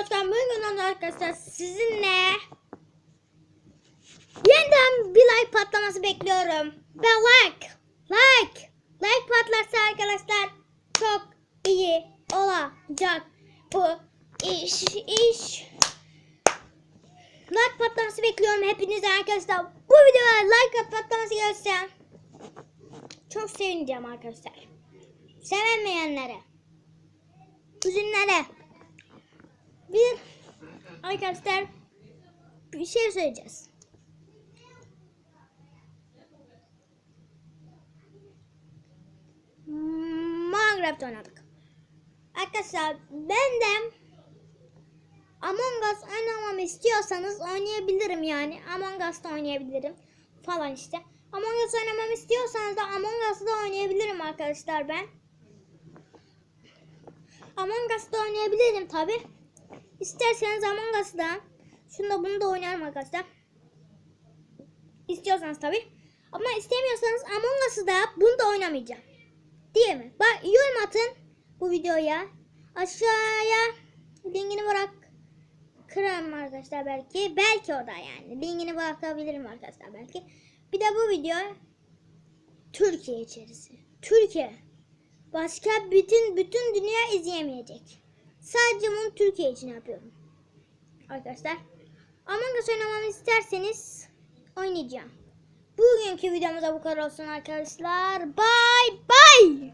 Özkan bugün arkadaşlar sizinle yeniden bir like patlaması bekliyorum. Ve like, like, like patlarsa arkadaşlar çok iyi olacak bu iş, iş. Like patlaması bekliyorum hepinizden arkadaşlar. Bu videoya like patlaması gelirse çok sevineceğim arkadaşlar. Sevemeyenlere, üzünlere, bir arkadaşlar bir şey söyleyeceğiz. Minecraft oynadık. Arkadaşlar ben de Among Us oynamamı istiyorsanız oynayabilirim yani. Among Us'ta oynayabilirim falan işte. Among Us oynamamı istiyorsanız da Among Us'ta oynayabilirim arkadaşlar ben. Among Us'ta oynayabilirim tabi. İsterseniz Among Us'da şunu da bunu da oynarım arkadaşlar. İstiyorsanız tabi. Ama istemiyorsanız Among Us'ı da bunu da oynamayacağım. Değil mi? Bak yorum atın bu videoya. Aşağıya linkini bırak. Kırarım arkadaşlar belki. Belki o da yani. Linkini bırakabilirim arkadaşlar belki. Bir de bu video Türkiye içerisi. Türkiye. Başka bütün bütün dünya izleyemeyecek. Sadece bunu Türkiye için yapıyorum. Arkadaşlar. Among Us oynamamı isterseniz oynayacağım. Bugünkü videomuzda bu kadar olsun arkadaşlar. Bye bye.